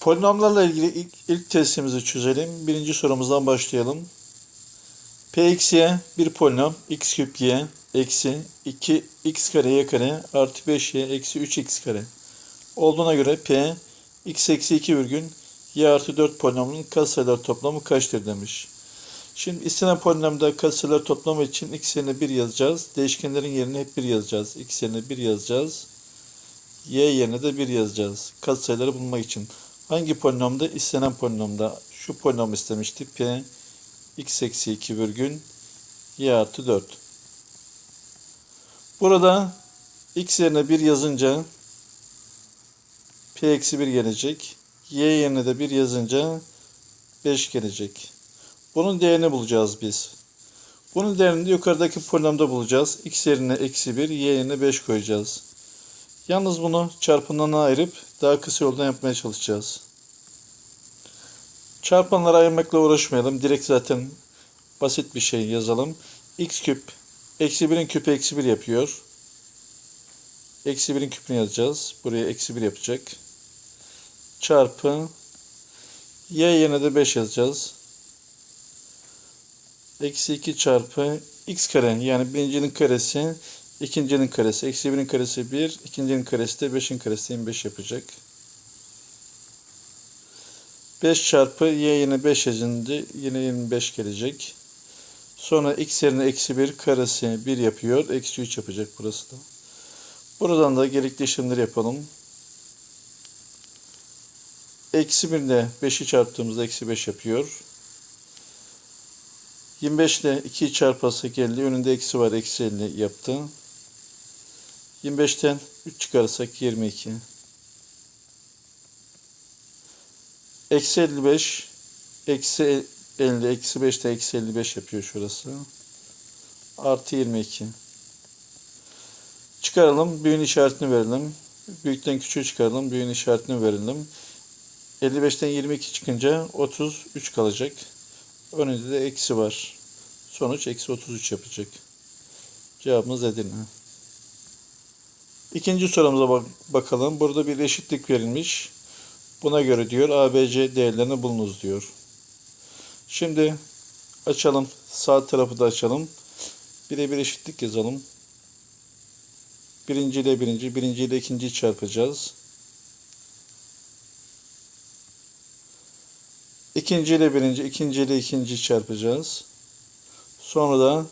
Polinomlarla ilgili ilk, ilk testimizi çözelim. Birinci sorumuzdan başlayalım. P eksi y bir polinom x küp y eksi 2 x kare y kare artı 5y eksi 3 x kare olduğuna göre P x eksi 2 virgül y artı 4 polinomunun katsayılar toplamı kaçtır demiş. Şimdi istenen polinomda katsayılar toplamı için x yerine 1 yazacağız. Değişkenlerin yerine hep 1 yazacağız. x yerine 1 yazacağız. y yerine de 1 yazacağız. Katsayıları bulmak için. Hangi polinomda? istenen polinomda. Şu polinom istemişti. P x eksi 2 virgül y artı 4. Burada x yerine 1 yazınca p eksi 1 gelecek. y yerine de 1 yazınca 5 gelecek. Bunun değerini bulacağız biz. Bunun değerini de yukarıdaki polinomda bulacağız. x yerine eksi 1, y yerine 5 koyacağız. Yalnız bunu çarpanlarına ayırıp daha kısa yoldan yapmaya çalışacağız. Çarpanları ayırmakla uğraşmayalım. Direkt zaten basit bir şey yazalım. x küp eksi 1'in küpü eksi 1 yapıyor. Eksi 1'in küpünü yazacağız. Buraya eksi 1 yapacak. Çarpı y yerine de 5 yazacağız. Eksi 2 çarpı x kare yani birincinin karesi ikincinin karesi. Eksi 1'in karesi 1, ikincinin karesi de 5'in karesi 25 yapacak. 5 çarpı y yine 5 yazınca yine 25 gelecek. Sonra x yerine eksi 1 karesi 1 yapıyor. Eksi 3 yapacak burası da. Buradan da gerekli işlemleri yapalım. Eksi 1 ile 5'i çarptığımızda eksi 5 yapıyor. 25 ile 2'yi çarparsak 50. Önünde eksi var. Eksi 50 yaptı. 25'ten 3 çıkarırsak 22. Eksi 55. Eksi 50. Eksi 5 de eksi 55 yapıyor şurası. Artı 22. Çıkaralım. Büyüğün işaretini verelim. Büyükten küçüğü çıkaralım. Büyüğün işaretini verelim. 55'ten 22 çıkınca 33 kalacak. Önünde de eksi var. Sonuç eksi 33 yapacak. Cevabımız Edirne. İkinci sorumuza bak bakalım. Burada bir eşitlik verilmiş. Buna göre diyor ABC değerlerini bulunuz diyor. Şimdi açalım. Sağ tarafı da açalım. Bir de bir eşitlik yazalım. Birinci ile birinci, birinci ile ikinciyi çarpacağız. İkinci ile birinci, ikinci ile ikinci çarpacağız. Sonra da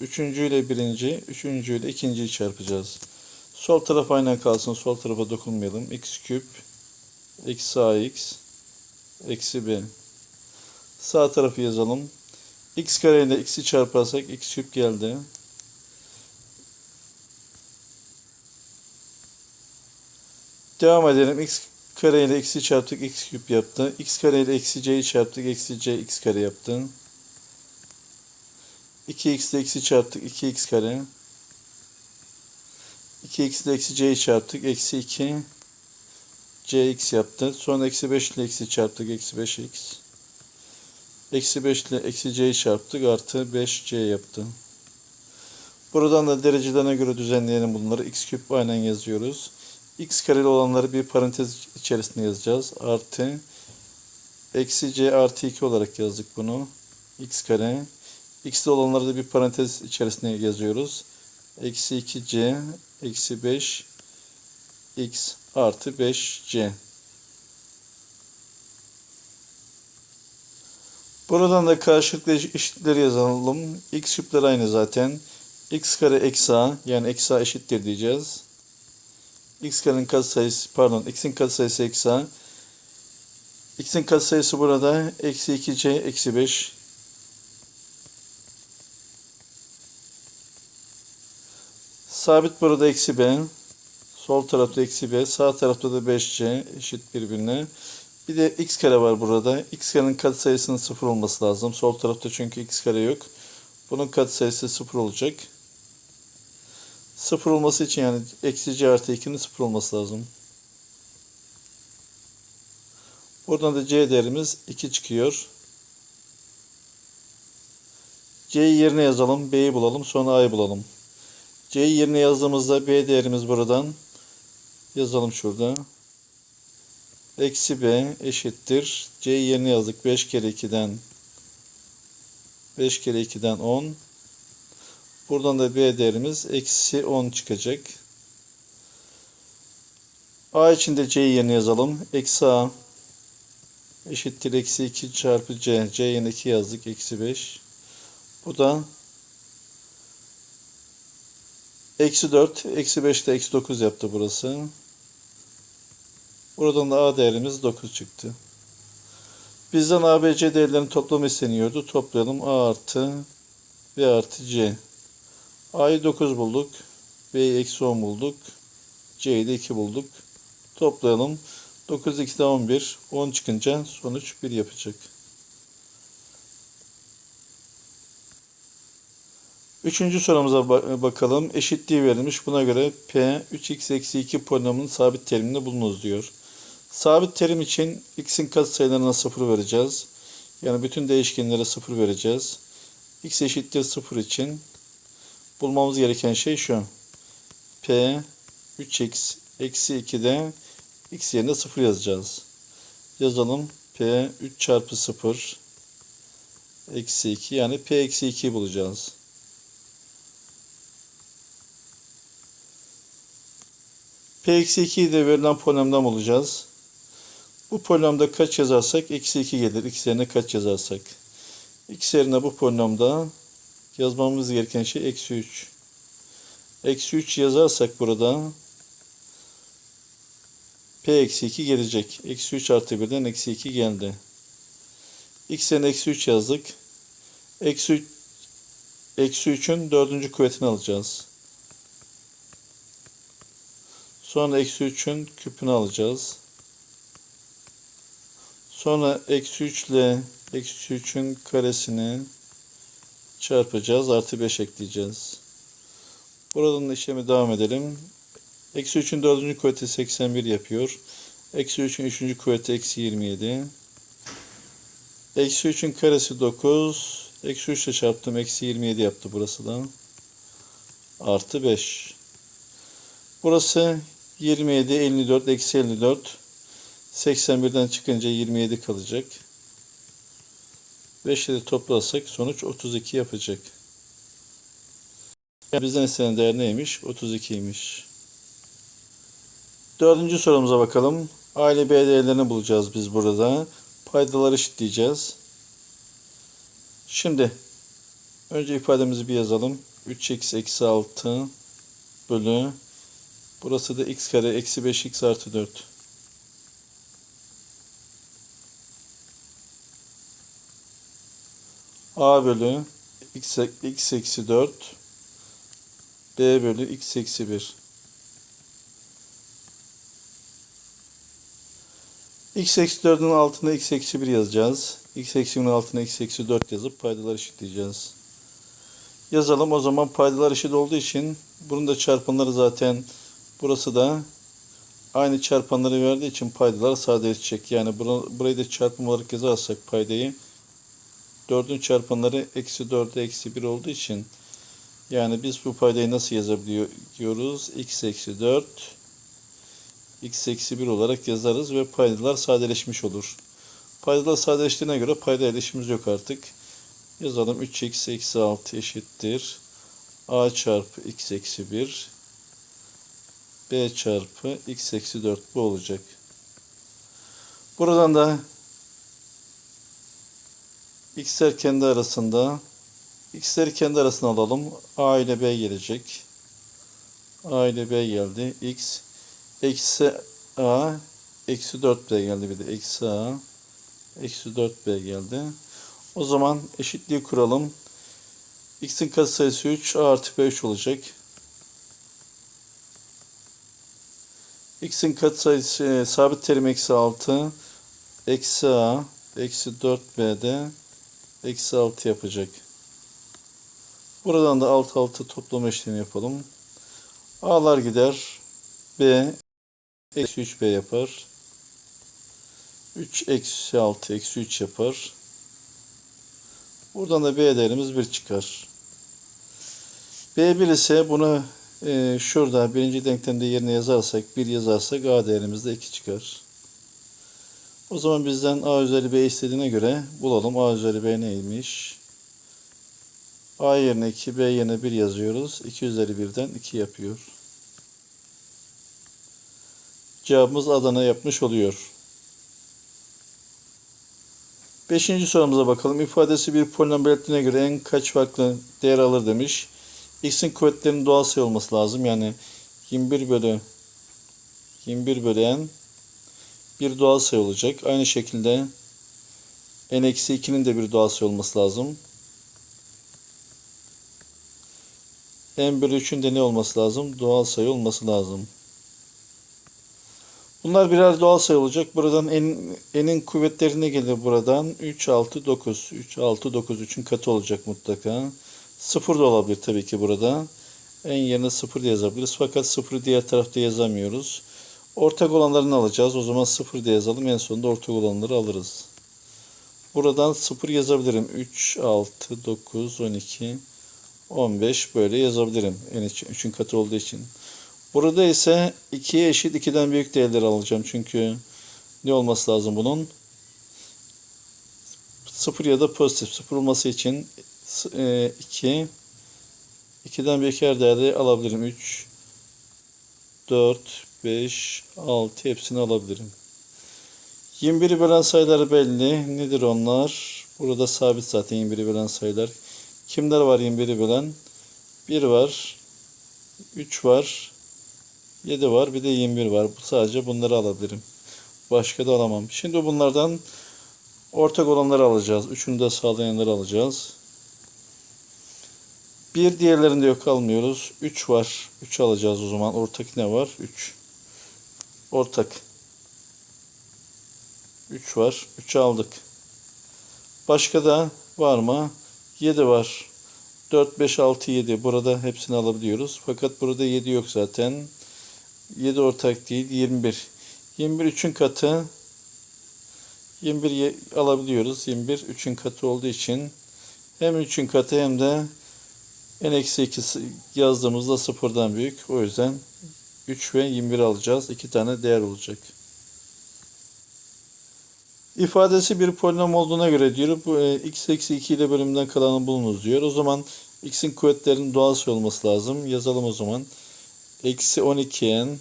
üçüncü ile birinci, üçüncü ile ikinciyi çarpacağız. Sol taraf aynen kalsın, sol tarafa dokunmayalım. x küp eksi ax eksi b. Sağ tarafı yazalım. x kare ile x'i çarparsak x küp geldi. Devam edelim. x kare ile x'i çarptık x küp yaptı. x kare ile eksi c'yi çarptık eksi c x kare yaptı. 2x ile x'i çarptık 2x kare. 2x ile eksi c'yi çarptık eksi 2 cx yaptı. Sonra eksi 5 ile x'i çarptık eksi 5x. Eksi 5 ile eksi c'yi çarptık artı 5c yaptı. Buradan da derecelerine göre düzenleyelim bunları. x küp aynen yazıyoruz. x kareli olanları bir parantez içerisinde yazacağız. Artı eksi c artı 2 olarak yazdık bunu. x kare. X'de olanları da bir parantez içerisine yazıyoruz. Eksi 2c eksi 5 x artı 5c. Buradan da karşılıklı eşitleri yazalım. x küpler aynı zaten. x kare eksi a yani eksi a eşittir diyeceğiz. x karenin katsayısı pardon x'in katsayısı eksi a. x'in katsayısı burada eksi 2c eksi 5. Sabit burada eksi b. Sol tarafta eksi b. Sağ tarafta da 5c eşit birbirine. Bir de x kare var burada. x karenin katsayısının sıfır olması lazım. Sol tarafta çünkü x kare yok. Bunun katsayısı sıfır olacak. Sıfır olması için yani eksi c artı 2'nin sıfır olması lazım. Buradan da c değerimiz 2 çıkıyor. c'yi yerine yazalım. b'yi bulalım. Sonra a'yı bulalım. C'yi yerine yazdığımızda b değerimiz buradan yazalım şurada. eksi b eşittir. c'yi yerine yazdık. 5 kere 2'den 5 kere 2'den 10. Buradan da b değerimiz eksi 10 çıkacak. a için de c'yi yerine yazalım. Eksi a eşittir eksi 2 çarpı c. c yerine 2 yazdık. Eksi 5. Bu da eksi 4. Eksi 5 de eksi 9 yaptı burası. Buradan da a değerimiz 9 çıktı. Bizden ABC değerlerinin toplamı isteniyordu. Toplayalım. A artı B artı C. A'yı 9 bulduk. B'yi eksi 10 bulduk. C'yi de 2 bulduk. Toplayalım. 9 2'de 11. 10 çıkınca sonuç 1 yapacak. Üçüncü sorumuza ba- bakalım. Eşitliği verilmiş. Buna göre P 3x eksi 2 polinomunun sabit terimini bulunuz diyor. Sabit terim için x'in katsayılarına 0 vereceğiz. Yani bütün değişkenlere 0 vereceğiz. x eşittir 0 için bulmamız gereken şey şu. P 3x eksi 2'de x yerine 0 yazacağız. Yazalım. P 3 çarpı 0 eksi 2 yani P eksi 2'yi bulacağız. P eksi 2'yi de verilen polinomdan bulacağız. Bu polinomda kaç yazarsak eksi 2 gelir. X yerine kaç yazarsak. X yerine bu polinomda yazmamız gereken şey eksi 3. Eksi 3 yazarsak burada P eksi 2 gelecek. Eksi 3 artı 1'den eksi 2 geldi. X yerine eksi 3 yazdık. Eksi 3 Eksi 3'ün dördüncü kuvvetini alacağız. Sonra eksi 3'ün küpünü alacağız. Sonra eksi 3 ile eksi 3'ün karesini çarpacağız. Artı 5 ekleyeceğiz. Buradan işlemi devam edelim. Eksi 3'ün dördüncü kuvveti 81 yapıyor. Eksi 3'ün üçüncü kuvveti eksi 27. Eksi 3'ün karesi 9. Eksi 3 ile çarptım. Eksi 27 yaptı burası da. Artı 5. Burası 27, 54, eksi 54. 81'den çıkınca 27 kalacak. 5 ile toplarsak sonuç 32 yapacak. Yani bizden istenen değer neymiş? 32'ymiş. Dördüncü sorumuza bakalım. A ile B değerlerini bulacağız biz burada. Paydaları eşitleyeceğiz. Şimdi önce ifademizi bir yazalım. 3x eksi 6 bölü burası da x kare eksi 5x artı 4. A bölü x, x eksi 4 B bölü x eksi 1 x eksi 4'ün altına x eksi 1 yazacağız. x eksi 1'in altına x eksi 4 yazıp paydalar eşitleyeceğiz. Yazalım. O zaman paydalar eşit olduğu için bunun da çarpanları zaten burası da aynı çarpanları verdiği için paydalar sadeleşecek. Yani burayı da çarpım olarak yazarsak paydayı 4'ün çarpanları eksi 4'e eksi 1 olduğu için yani biz bu paydayı nasıl yazabiliyoruz? x eksi 4 x eksi 1 olarak yazarız ve paydalar sadeleşmiş olur. Paydalar sadeleştiğine göre payda erişimimiz yok artık. Yazalım 3x eksi 6 eşittir. a çarpı x eksi 1 b çarpı x eksi 4 bu olacak. Buradan da x'ler kendi arasında x'leri kendi arasına alalım. a ile b gelecek. a ile b geldi. x eksi a eksi 4b geldi bir de. Eksi a eksi 4b geldi. O zaman eşitliği kuralım. x'in katsayısı 3 a artı b 3 olacak. X'in katsayısı e, sabit terim eksi 6 eksi a eksi 4b'de eksi 6 yapacak. Buradan da alt altı toplama işlemi yapalım. A'lar gider. B eksi 3B yapar. 3 eksi 6 eksi 3 yapar. Buradan da B değerimiz 1 çıkar. B1 ise bunu e, şurada birinci denklemde yerine yazarsak 1 yazarsak A değerimiz de 2 çıkar. O zaman bizden A üzeri B istediğine göre bulalım. A üzeri B neymiş? A yerine 2, B yerine 1 yazıyoruz. 2 üzeri 1'den 2 yapıyor. Cevabımız Adana yapmış oluyor. Beşinci sorumuza bakalım. İfadesi bir polinom belirttiğine göre en kaç farklı değer alır demiş. X'in kuvvetlerinin doğal sayı olması lazım. Yani 21 bölü 21 bölü n bir doğal sayı olacak. Aynı şekilde n-2'nin de bir doğal sayı olması lazım. n bölü 3'ün de ne olması lazım? Doğal sayı olması lazım. Bunlar birer doğal sayı olacak. Buradan n, n'in kuvvetleri ne gelir buradan? 3, 6, 9. 3, 6, 9. 3'ün katı olacak mutlaka. 0 da olabilir tabii ki burada. n yerine 0 diye yazabiliriz. Fakat 0'ı diğer tarafta yazamıyoruz. Ortak olanlarını alacağız. O zaman 0 diye yazalım. En sonunda ortak olanları alırız. Buradan 0 yazabilirim. 3, 6, 9, 12, 15 böyle yazabilirim. n için, 3'ün katı olduğu için. Burada ise 2'ye eşit 2'den büyük değerleri alacağım. Çünkü ne olması lazım bunun? 0 ya da pozitif. 0 olması için 2 2'den büyük her değerde alabilirim. 3 4 5 6 hepsini alabilirim. 21'i bölen sayıları belli. Nedir onlar? Burada sabit zaten 21'i bölen sayılar. Kimler var 21'i bölen? 1 var. 3 var. 7 var. Bir de 21 var. Sadece bunları alabilirim. Başka da alamam. Şimdi bunlardan ortak olanları alacağız. Üçünü de sağlayanları alacağız. Bir diğerlerinde yok almıyoruz. 3 var. 3 alacağız o zaman. Ortak ne var? 3. Ortak. 3 var. 3'ü aldık. Başka da var mı? 7 var. 4, 5, 6, 7. Burada hepsini alabiliyoruz. Fakat burada 7 yok zaten. 7 ortak değil. 21. 21 3'ün katı. 21 ye- alabiliyoruz. 21 3'ün katı olduğu için hem 3'ün katı hem de n-2 yazdığımızda sıfırdan büyük. O yüzden 3 ve 21 alacağız. 2 tane değer olacak. İfadesi bir polinom olduğuna göre diyor bu e, x eksi 2 ile bölümden kalanı bulunuz diyor. O zaman x'in kuvvetlerinin doğal sayı olması lazım. Yazalım o zaman. Eksi 12n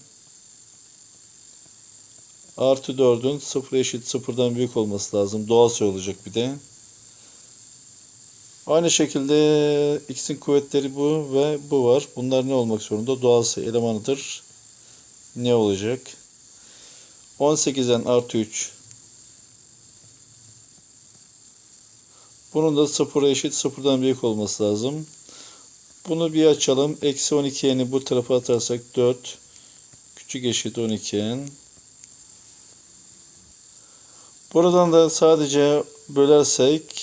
artı 4'ün 0 eşit 0'dan büyük olması lazım. Doğal sayı olacak bir de. Aynı şekilde x'in kuvvetleri bu ve bu var. Bunlar ne olmak zorunda? Doğal sayı elemanıdır. Ne olacak? 18'den artı 3 Bunun da 0'a eşit 0'dan büyük olması lazım. Bunu bir açalım. Eksi 12'ni bu tarafa atarsak 4 küçük eşit 12'n. Buradan da sadece bölersek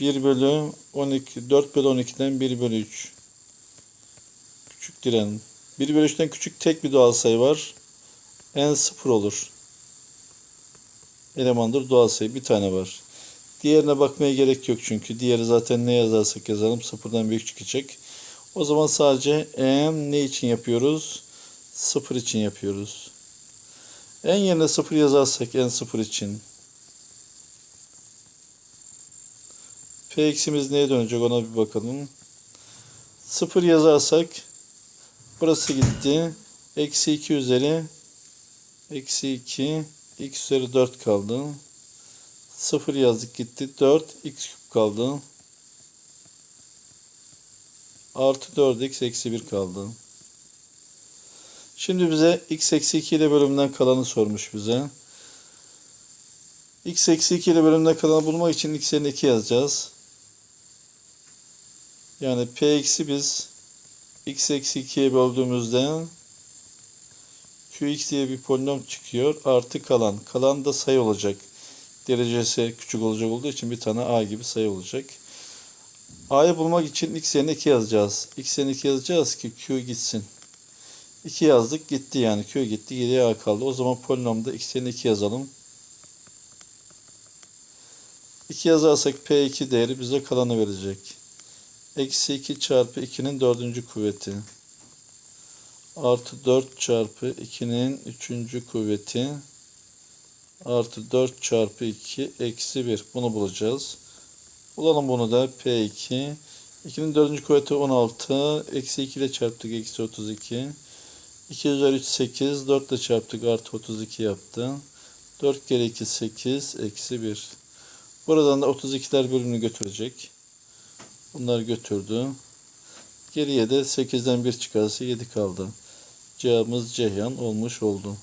1 bölü 12, 4 bölü 12'den 1 bölü 3. Küçük diren. 1 bölü 3'ten küçük tek bir doğal sayı var. En 0 olur. Elemandır doğal sayı. Bir tane var. Diğerine bakmaya gerek yok çünkü. Diğeri zaten ne yazarsak yazalım sıfırdan büyük çıkacak. O zaman sadece n ne için yapıyoruz? Sıfır için yapıyoruz. n yerine sıfır yazarsak n sıfır için. P eksimiz neye dönecek ona bir bakalım. Sıfır yazarsak burası gitti. Eksi 2 üzeri eksi 2 x üzeri 4 kaldı. 0 yazdık gitti. 4 x küp kaldı. Artı 4x eksi 1 kaldı. Şimdi bize x eksi 2 ile bölümden kalanı sormuş bize. x eksi 2 ile bölümden kalanı bulmak için x yerine 2 yazacağız. Yani p eksi biz x eksi 2'ye böldüğümüzde qx diye bir polinom çıkıyor. Artı kalan. Kalan da sayı olacak derecesi küçük olacak olduğu için bir tane a gibi sayı olacak. a'yı bulmak için x yerine 2 yazacağız. x yerine 2 yazacağız ki q gitsin. 2 yazdık gitti yani q gitti geriye a kaldı. O zaman polinomda x yerine 2 yazalım. 2 yazarsak p2 değeri bize kalanı verecek. Eksi 2 çarpı 2'nin dördüncü kuvveti. Artı 4 çarpı 2'nin üçüncü kuvveti artı 4 çarpı 2 eksi 1. Bunu bulacağız. Bulalım bunu da P2. 2'nin dördüncü kuvveti 16. Eksi 2 ile çarptık. Eksi 32. 2 üzeri 3 8. 4 ile çarptık. Artı 32 yaptı. 4 kere 2 8. Eksi 1. Buradan da 32'ler bölümünü götürecek. Bunlar götürdü. Geriye de 8'den 1 çıkarsa 7 kaldı. Cevabımız Ceyhan olmuş oldu.